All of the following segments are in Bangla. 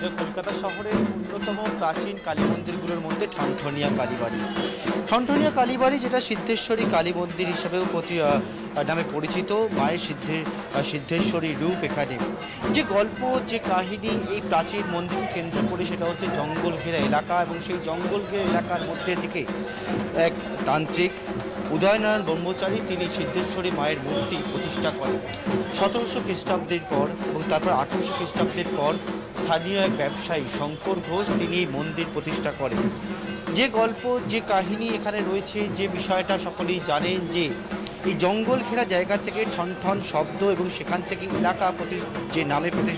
যে কলকাতা শহরের অন্যতম প্রাচীন কালী মন্দিরগুলোর মধ্যে ঠনঠনিয়া কালীবাড়ি। ঠনঠনিয়া কালীবাড়ি যেটা সিদ্ধেশ্বরী কালী মন্দির হিসাবেও প্রতি নামে পরিচিত, মায়ের সিদ্ধে সিদ্ধেশ্বরী রূপ এখানে। যে গল্প, যে কাহিনী এই প্রাচীন মন্দিরকে কেন্দ্র করে সেটা হচ্ছে জঙ্গল ঘেরা এলাকা এবং সেই জঙ্গল ঘেরা এলাকার মধ্যে থেকে এক তান্ত্রিক উদয়নারায়ণ ব্রহ্মচারী তিনি সিদ্ধেশ্বরী মায়ের মূর্তি প্রতিষ্ঠা করেন। সতেরোশো খ্রিস্টাব্দের পর এবং তারপর আঠেরোশো খ্রিস্টাব্দের পর স্থানীয় এক ব্যবসায়ী শঙ্কর ঘোষ তিনি এই মন্দির প্রতিষ্ঠা করেন। যে গল্প, যে কাহিনী এখানে রয়েছে, যে বিষয়টা সকলেই জানেন যে এই জঙ্গল ঘেরা জায়গা থেকে ঠন ঠন শব্দ এবং সেখান থেকে এলাকা প্রতি যে নামে প্রতি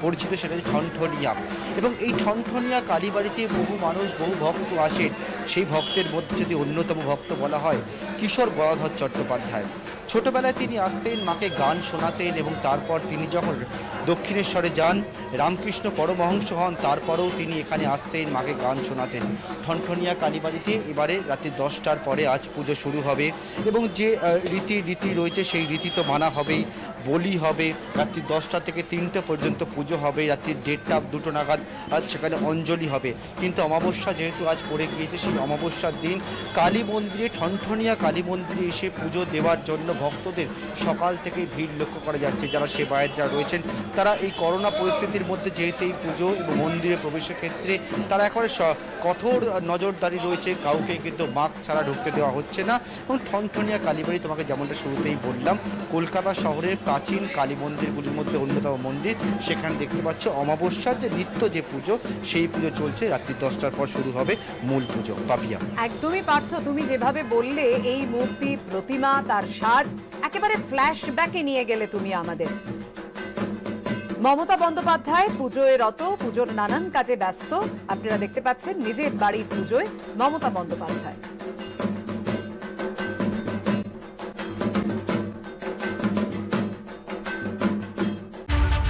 পরিচিত সেটা হচ্ছে ঠনঠনিয়া। এবং এই ঠনঠনিয়া কালীবাড়িতে বহু মানুষ, বহু ভক্ত আসেন। সেই ভক্তের মধ্যে যদি অন্যতম ভক্ত বলা হয়, কিশোর গদাধর চট্টোপাধ্যায়। ছোটবেলায় তিনি আসতেন, মাকে গান শোনাতেন এবং তারপর তিনি যখন দক্ষিণেশ্বরে যান, রামকৃষ্ণ পরমহংস হন, তারপরেও তিনি এখানে আসতেন, মাকে গান শোনাতেন। ঠনঠনিয়া কালীবাড়িতে এবারে রাতে দশটার পরে আজ পুজো শুরু হবে এবং যে রীতি রীতি রয়েছে, সেই রীতি তো মানা হবেই। বলি হবে, রাত্রি দশটা থেকে তিনটে পর্যন্ত পুজো হবে, রাত্রি দেড়টা, দুটো নাগাদ আজ সেখানে অঞ্জলি হবে। কিন্তু অমাবস্যা যেহেতু আজ পড়ে গিয়েছে, সেই অমাবস্যার দিন কালী মন্দিরে, ঠনঠনিয়া কালী মন্দিরে এসে পুজো দেওয়ার জন্য ভক্তদের সকাল থেকে ভিড় লক্ষ্য করা যাচ্ছে। যারা সেবায়তরা রয়েছেন, তারা এই করোনা পরিস্থিতির মধ্যে যেহেতু এই পুজো এবং মন্দিরে প্রবেশের ক্ষেত্রে তারা একেবারে কঠোর নজরদারি রয়েছে, কাউকে কিন্তু মাস্ক ছাড়া ঢুকতে দেওয়া হচ্ছে না এবং ঠনঠনিয়া কালীবাড়ি তোমাকে যেমনটা শুরুতেই বললাম, কলকাতা শহরের প্রাচীন কালী মন্দিরগুলির মধ্যে অন্যতম মন্দির। সেখানে দেখতে পাচ্ছ অমাবস্যার যে নিত্য যে পুজো, সেই পুজো চলছে রাত্রি দশটার পর শুরু হবে মূল পুজো, পাপিয়া। একদমই পার্থ, তুমি যেভাবে বললে, এই মূর্তি, প্রতিমা, তার সাজ, একেবারে ফ্ল্যাশব্যাকে নিয়ে গেলে তুমি আমাদের। মমতা বন্দ্যোপাধ্যায় পুজোয় রত, পুজোর নানান কাজে ব্যস্ত। আপনারা দেখতে পাচ্ছেন নিজের বাড়ির পুজোয় মমতা বন্দ্যোপাধ্যায়।